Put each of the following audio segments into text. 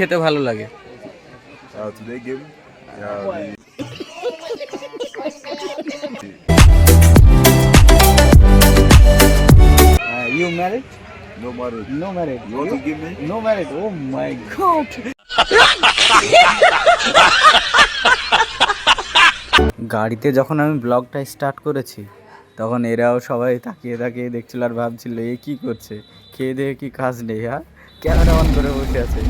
খেতে ভালো লাগে। Uh, you married no marriage. No married You want to give me? No married oh my god গাড়িতে যখন আমি ব্লগটা স্টার্ট করেছি তখন এরাও সবাই তাকিয়ে তাকিয়ে দেখছিল আর ভাবছিল এ কি করছে? খেয়ে দিয়ে কি কাজ নেই হ্যাঁ? ক্যামেরা অন করে বসে আছে।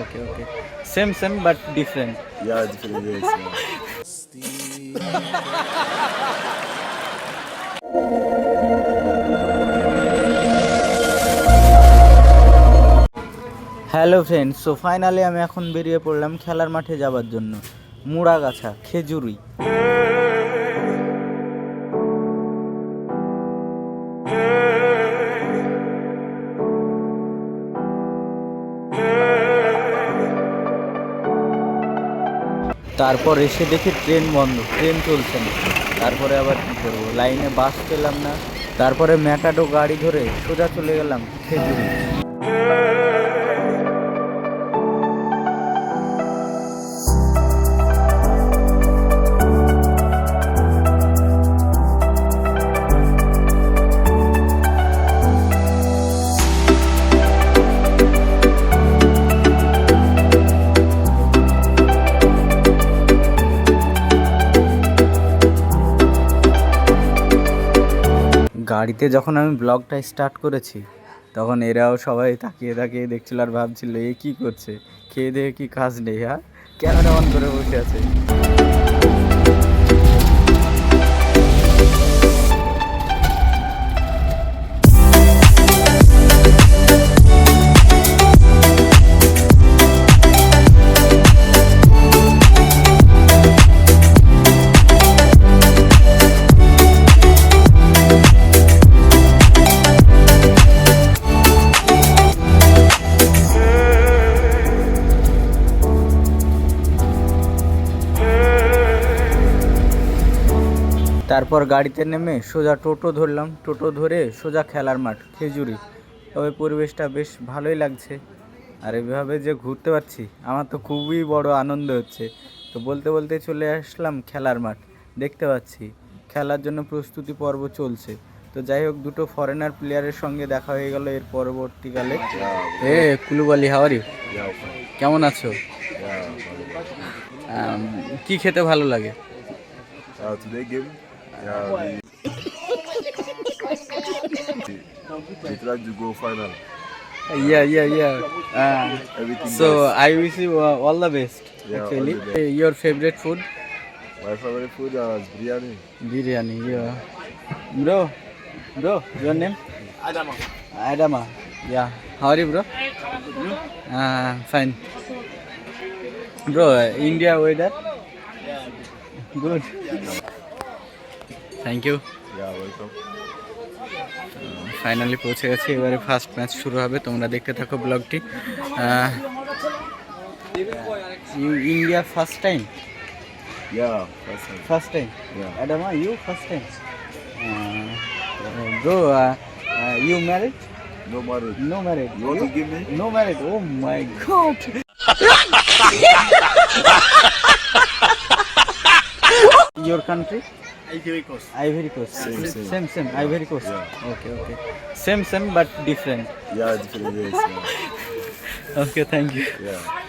Okay okay same same but different ways. Yeah. Hello friends so finally আমি এখন বেরিয়ে পড়লাম খেলার মাঠে যাবার জন্য মুড়াগাছা খেজুরি তারপর এসে দেখি ট্রেন বন্ধ, ট্রেন চলছে না। তারপরে আবার কী করব? লাইনে বাস পেলাম না। তারপরে ম্যাটাডো গাড়ি ধরে সোজা চলে গেলাম খেজুরি। গাড়িতে যখন আমি ব্লগটা স্টার্ট করেছি, তখন এরাও সবাই তাকিয়ে তাকিয়ে দেখছিল আর ভাবছিল, এ কী করছে? খেয়ে দেয়ে কি কাজ নেই হ্যাঁ? ক্যামেরা অন করে বসে আছে। তারপর গাড়িতে নেমে সোজা টোটো ধরলাম। টোটো ধরে সোজা খেলার মাঠ খেজুরি। তবে পরিবেশটা বেশ ভালোই লাগছে। আর এভাবে যে ঘুরতে পারছি আমার তো খুবই বড় আনন্দ হচ্ছে। তো বলতে বলতে চলে আসলাম খেলার মাঠ দেখতে পাচ্ছি। খেলার জন্য প্রস্তুতি পর্ব চলছে। তো যাই হোক দুটো ফরেনার প্লেয়ারের সঙ্গে দেখা হয়ে গেল এর পরবর্তীকালে। এ কুলুবালি হাওয়ারি কেমন আছো? কি খেতে ভালো লাগে? Uh, yeah, we, we try to go final. Yeah, yeah, yeah. Uh, Everything. so nice. I wish you uh, all the best. Yeah, all actually, the best. Uh, your favorite food? my favorite food is biryani. Biryani. Yeah. Bro, bro, your name? Adama. Adama. Yeah. How are you, bro? Uh, fine. Bro, uh, India weather? Good. Thank you. Yeah, welcome. Finally পৌঁছে গেছি এবারে first match শুরু হবে তোমরা দেখতে থাকো ব্লগটি India first time first time. অ্যাডামা you first time bro you married No marriage. No married You want to give me? No married oh my god your country? Ivory Coast. ivory coast Same, same. same same ivory coast Yeah. okay okay same same but different Yeah, different ways. Yeah. okay thank you yeah.